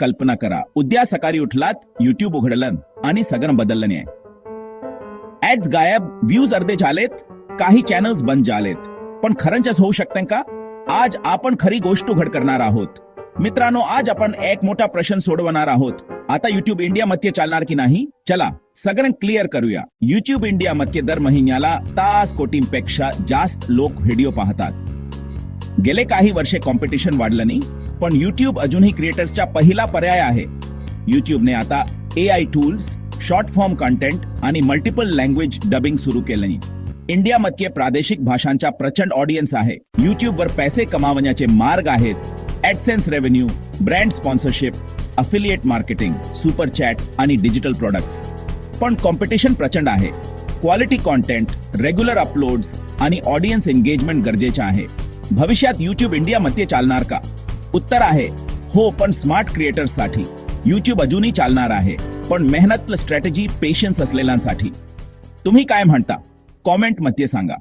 कल्पना करा. उद्या सकाळी उठलात युट्यूब उघडलं आणि सगळं बदललं नाही. ऍड्स गायब व्ह्यूज अर्धे झालेत काही चॅनल्स बंद झालेत. पण खरंच होऊ शकतं का? आज आपण खरी गोष्ट उघड करणार आहोत. मित्रांनो आज आपण एक मोठा प्रश्न सोडवणार आहोत. आता युट्यूब इंडिया मध्ये चालणार की नाही? चला सगळं क्लिअर करूया. युट्यूब इंडिया मध्ये दर महिन्याला तास कोटींपेक्षा जास्त लोक व्हिडिओ पाहतात. गेले काही वर्षे कॉम्पिटिशन वाढलं नाही पण युट्यूब अजूनही क्रिएटर्सचा पहिला पर्याय आहे. युट्यूबने आता A I tools short form content आणि मल्टिपल लँग्वेज डबिंग सुरू केलं इंडियामध्ये प्रादेशिक भाषांचा प्रचंड ऑडियन्स आहे. युट्यूबवर पैसे कमावण्याचे मार्ग आहेत. AdSense revenue brand sponsorship affiliate marketing super chat आणि डिजिटल प्रोडक्ट्स पण कॉम्पिटिशन प्रचंड आहे. क्वालिटी कॉन्टेंट रेग्युलर अपलोड्स आणि ऑडियन्स एंगेजमेंट गरजेचे आहे. भविष्यात युट्यूब इंडियामध्ये चालणार का? उत्तर आहे हो पण स्मार्ट क्रिएटर्ससाठी युट्यूब अजूनही चालणार आहे पण मेहनत स्ट्रॅटेजी पेशन्स असलेल्यांसाठी. तुम्ही काय म्हणता? कॉमेंटमध्ये सांगा.